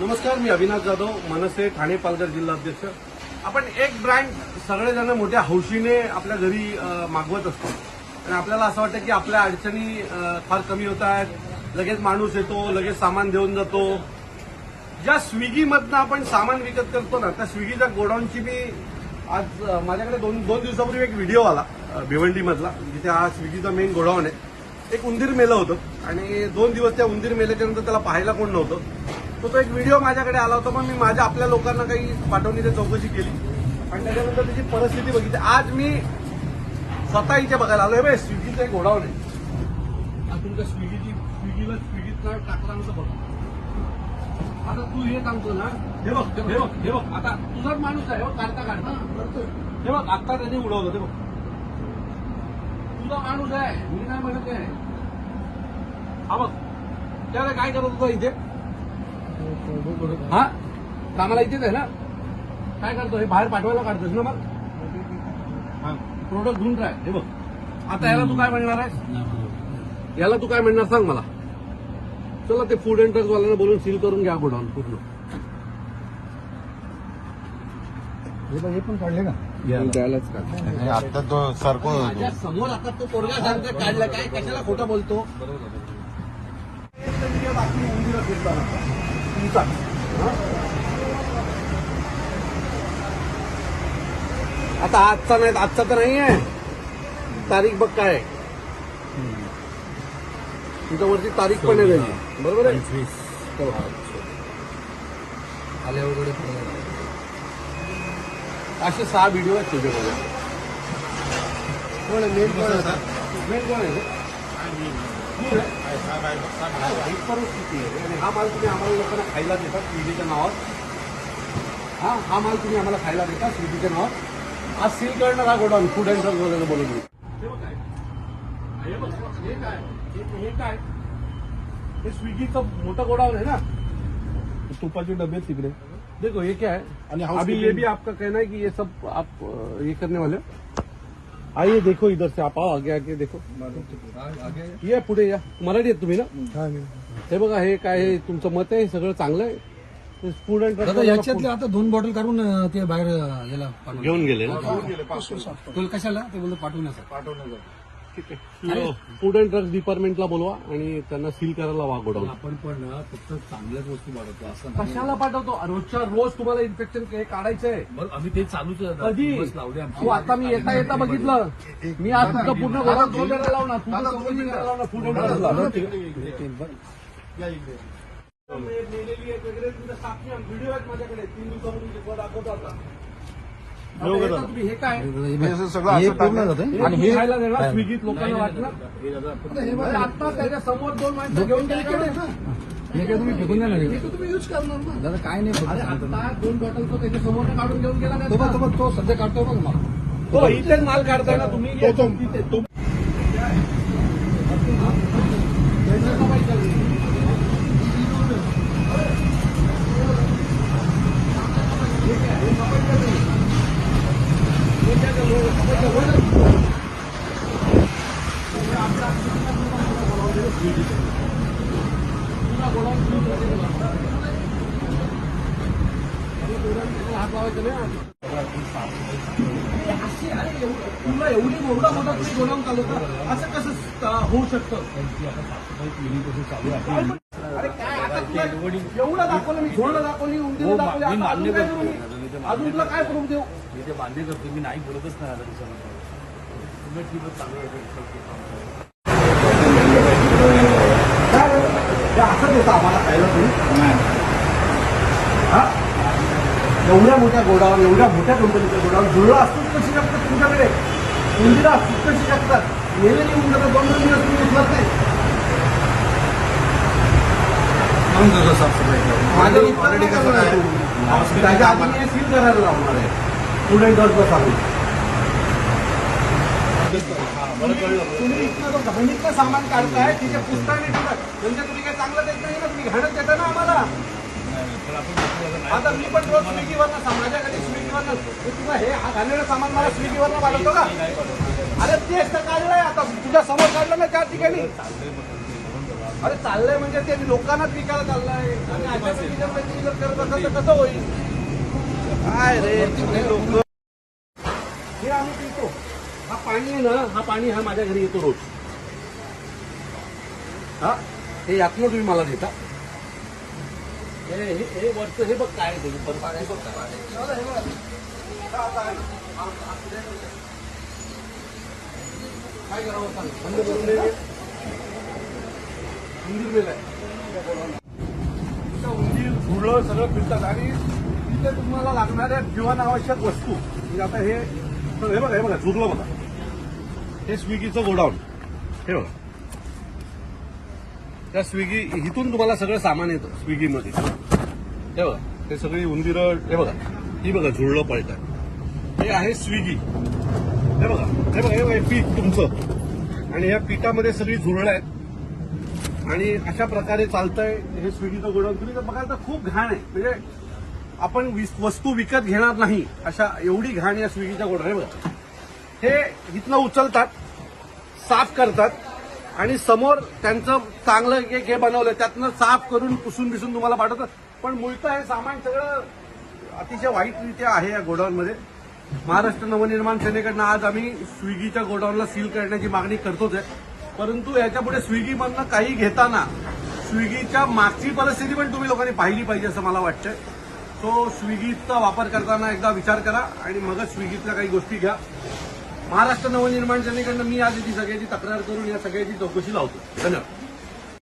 नमस्कार मी अविनाश जाधव मनसे ठाणे पालघर जिल्हा अध्यक्ष आपण एक ब्रँड सगळेजण मोठ्या हौशीने आपल्या घरी मागवत असतो. आणि आपल्याला असं वाटतं की आपल्या अडचणी फार कमी होत आहेत. लगेच माणूस येतो लगेच सामान देऊन जातो. ज्या स्विगीमधनं आपण सामान विकत करतो ना त्या स्विगीच्या गोडाऊनची मी आज माझ्याकडे दोन दोन दिवसापूर्वी एक व्हिडिओ आला भिवंडीमधला जिथे हा स्विगीचा मेन गोडाऊन आहे. एक उंदीर मेलं होतं. आणि दोन दिवस त्या उंदीर मेल्याच्यानंतर त्याला पाहायला कोण नव्हतं. तो तो एक व्हिडिओ माझ्याकडे आला होता पण मी माझ्या आपल्या लोकांना काही पाठवणीची चौकशी केली. आणि त्याच्यानंतर त्याची परिस्थिती बघितली. आज मी स्वतः इथे बघायला आलोय. बे स्विगीचं एक गोडाऊन आहे. आज तुमच्या स्विगीची स्विगीला स्विगीत नाव टाकल्यानंतर बघ. आता तू हे सांगतो ना. हे बघ हे बघ हे बघ. आता तुझाच माणूस आहे हो काढता काढता. हे बघ आता त्याने उडवलं ते बघ. तुझा माणूस आहे मी नाही म्हणत आहे. हा बघ. त्याला काय करत होता इथे? हा? कामाला इथेच आहे ना? काय करतो? हे बाहेर पाठवायला काढतोस ना मग? हा. प्रोडक्ट घेऊन राह. हे बघ. आता याला तू काय म्हणणार आहेस? याला तू काय म्हणणार सांग मला. चला ते फूड अँड ड्रग्स वाल्यांना बोलून सील करून घ्या गोडाऊन पूर्ण. हे पण काढले का? द्यायलाच का नाही, आता तो सरको माझ्यासमोर आता तो पोरगा सांगतोय काढला. काय कशाला खोटा बोलतो? बाकी उंदीरं फिरताना. तुमचा. आता आजचा नाही आजचा तर नाही आहे. तारीख बघ काय आहे. तुझ्यावरती तारीख पण आहे त्याची. बरोबर आहे? हो. आले वगैरे असे सहा व्हिडिओ आहेत तुझ्याकडे कोण आहे? मेन कोण आहे? मेन कोण आहे? परिस्थिती आहे आणि हा माल तुम्ही आम्हाला लोकांना खायला देता स्विगीच्या नावात हा हा माल तुम्ही आम्हाला खायला देता स्विगीच्या नावात आज सील करणार हा? गोडाऊन फ़ूड अँड ड्रग्ज वगैरे बोलून हे काय हे काय हे- हे काय हे? स्विगीचं मोठं गोडाऊन आहे ना तुपाचे डबे तिकडे देखो ये क्या है? अभी ये भी आपका कहना है कि ये सब आप ये करने वाले हो? आइए देखो इधर से आप आओ आगे आगे देखो। ये पुढे या मराठी आहेत तुम्ही ना? हे बघा हे काय हे तुमचं मत आहे हे सगळं चांगलं आहे. दादा याच्यातले आता दोन बॉटल काढून अं, ते बाहेर अं, याला पाठवून. घेऊन गेले ना? तुला कशाला? ते बोलतो पाठवण्यासाठी फूड अँड ड्रग्स डिपार्टमेंटला बोलवा आणि त्यांना सील करायला वा गोडाऊन आपण पण ना फक्त चांगल्याच वस्तू वाढवतो असं नाही. कशाला पाठवतो? रोजच्या रोज तुम्हाला इन्फेक्शन हे काढायचं. आहे बरं आम्ही ते चालूच आहे. कधी? दिवस लावले आमचे. तू आता मी येता येता बघितलं. मी आज तुझं पूर्ण गोडाऊन दोन वेळा लावणार. तुझं चौकशी करायला लावणार फूड अँड आहे. व्हिडिओ आहेत माझ्याकडे. तीन दिवसापूर्वी दाखवतो आता. हे काय? हे पूर्ण जातं आणि हे खायला देणार स्विगीत लोकांना वाटणार अरे आता त्याच्यासमोर दोन माणसं घेऊन गेले? हे काय तुम्ही फेकून द्या ना हे. तुम्ही यूज करणार ना. दादा काय नाही आता दोन बॉटल तो त्याच्यासमोर काढून घेऊन गेला नाही तो सध्या काढतो बघ मला. तो इथेच माल काढताय ना तुम्ही. तो- हात लावायचा नाही अशी अरे एवढं- तुला एवढी एवढा मोठा तुम्ही गोडाऊन चालवता असं कसं अं, होऊ शकतं अरे काय आता तुला एवढं दाखवलं मी झोडलं दाखवली उंदीर हो, दाखवली मी? आता अजून तुला काय करून देऊ मी ते बांधे करतो मी नाही बोलतच नाही आता दिवसानंतर. असं देतं आम्हाला खायला तुम्ही हा? एवढ्या मोठ्या गोडाऊन एवढ्या मोठ्या कंपनीचं गोडाऊन जुळलं असतंच कशी शकतात तुमच्याकडे उंदिरा असतंच कशी शकतात गेलेली उंदरं दोन दोन दिवस तुम्ही नाही माझ्या ऑलरेडी कसं आहे. त्याच्या आधी मी सील करायला लावणार आहे. सांगून तुम्ही इथनं तो घाणीतलं सामान काढताय तिथे पुस्तकाने ठेवतात म्हणजे तुम्ही काय चांगलं देत नाही ना तुम्ही घाणत देता ना आम्हाला. आता मी पण रोज स्विगीवरनं माझ्या घरी स्विगीवरनं तुझं हे हा घाणेरडं सामान मला स्विगीवरनं पाठवतो का? अरे तेच तर काढलंय आता. तुझ्या समोर काढलं ना त्या ठिकाणी. अरे चाललंय म्हणजे ते लोकांनाच विकायला चाललंय. आणि अशा करत असाल तर कसं होईल? काय रे तुम्ही लोक. हे आम्ही पितो. हा पाणी आहे ना हा पाणी हा माझ्या घरी येतो रोज. हा हे यातनं तुम्ही मला देता. हे हे वरचं हे बघ काय ते. बघ. काय करावं सांग. बंद करून उंदीर मेलाय उंदीर सगळं फिरतात. आणि तिथे तुम्हाला लागणाऱ्या जीवनावश्यक वस्तू म्हणजे आता हे हे बघा हे बघा झुरलं बघा. हे स्विगीचं गोडाऊन. हे बघा. त्या स्विगी इथून तुम्हाला सगळं सामान येतं स्विगीमध्ये. हे बघा ते सगळी उंदीरं हे बघा. ही बघा झुरळं पळतात. हे आहे स्विगी. हे बघा हे बघा हे बघा पीठ तुमचं. आणि या पीठामध्ये सगळी झुरळं आहेत. आणि अशा प्रकारे चालतंय हे स्विगीचं गोडाऊन. तुम्ही तर बघाल तर खूप घाण आहे. म्हणजे आपण वस्तू विकत घेणार नाही अशा एवढी घाण या स्विगीच्या गोडाऊन हे बघा. हे इथनं उचलतात साफ करतात आणि समोर त्यांचं चांगलं एक हे बनवलं त्यातनं साफ करून पुसून बिसून तुम्हाला पाठवतात. पण मुळतं हे सामान सगळं अतिशय वाईटरित्या आहे या गोडाऊनमध्ये. महाराष्ट्र नवनिर्माण सेनेकडनं आज आम्ही स्विगीच्या गोडाऊनला सील करण्याची मागणी करतोच आहे. परंतु याच्यापुढे स्विगीमधनं काही घेताना स्विगीच्या मागची परिस्थिती पण तुम्ही लोकांनी पाहिली पाहिजे असं मला वाटतंय. तो स्विगीचा वापर करताना एकदा विचार करा आणि मगच स्विगीतल्या काही गोष्टी घ्या. महाराष्ट्र नवनिर्माण सेनेकडनं मी आज ती सगळ्याची तक्रार करून या सगळ्याची चौकशी लावतो. धन्यवाद.